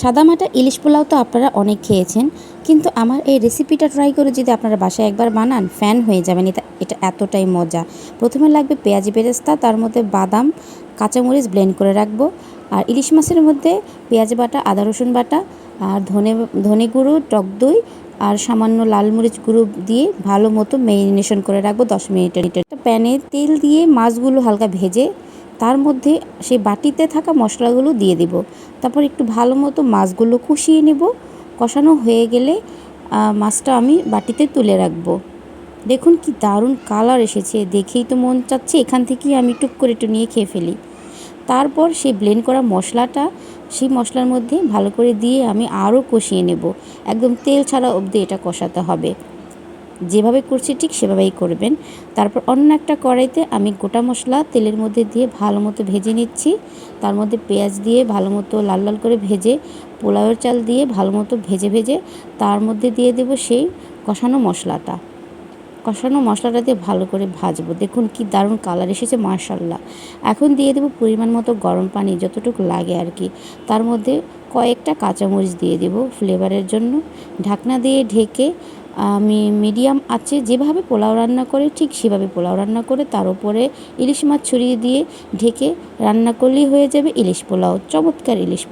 সাদামাটা ইলিশ পোলাও তো আপনারা অনেক খেয়েছেন, কিন্তু আমার এই রেসিপিটা ট্রাই করে যদি আপনারা বাসায় একবার বানান ফ্যান হয়ে যাবেন। এটা এটা এতটাই মজা। প্রথমে লাগবে পেঁয়াজি বেরেস্তা, তার মধ্যে বাদাম, কাঁচামরিচ ব্লেন্ড করে রাখব। আর ইলিশ মাছের মধ্যে পেঁয়াজ বাটা, আদা রসুন বাটা, আর ধনে ধনে গুঁড়ো, টক দই, আর সামান্য লাল মরিচ গুঁড়ো দিয়ে ভালো মতো ম্যারিনেশন করে রাখব দশ মিনিটের একটা প্যানে তেল দিয়ে মাছগুলো হালকা ভেজে তার মধ্যে সেই বাটিতে থাকা মশলাগুলো দিয়ে দিব। তারপর একটু ভালো মতো মাছগুলো কষিয়ে নেব। কষানো হয়ে গেলে মাছটা আমি বাটিতে তুলে রাখব। দেখুন কি দারুণ কালার এসেছে। দেখেই তো মন চাচ্ছে এখান থেকেই আমি টুক করে একটু নিয়ে খেয়ে ফেলি। তারপর সেই ব্লেন্ড করা মশলাটা, সেই মশলার মধ্যে ভালো করে দিয়ে আমি আরও কষিয়ে নেব। একদম তেল ছাড়া অবধি এটা কষাতে হবে। যেভাবে করছি ঠিক সেভাবেই করবেন। তারপর অন্য একটা কড়াইতে আমি গোটা মশলা তেলের মধ্যে দিয়ে ভালো মতো ভেজে নিচ্ছি। তার মধ্যে পেঁয়াজ দিয়ে ভালো মতো লাল লাল করে ভেজে, পোলাওয়ের চাল দিয়ে ভালো মতো ভেজে ভেজে তার মধ্যে দিয়ে দেব সেই কষানো মশলাটা। কষানো মশলাটা দিয়ে ভালো করে ভাজবো। দেখুন কি দারুণ কালার এসেছে মার্শাল্লাহ এখন দিয়ে দেবো পরিমাণ মতো গরম পানি, যতটুকু লাগে আর কি। তার মধ্যে কয়েকটা কাঁচামরিচ দিয়ে দেবো ফ্লেভারের জন্য। ঢাকনা দিয়ে ঢেকে আমি মিডিয়াম আছে, যেভাবে পোলাও রান্না করে ঠিক সেভাবে পোলাও রান্না করে তার উপরে ইলিশ মাছ ছড়িয়ে দিয়ে ঢেকে রান্না করলেই হয়ে যাবে ইলিশ পোলাও। চমৎকার ইলিশ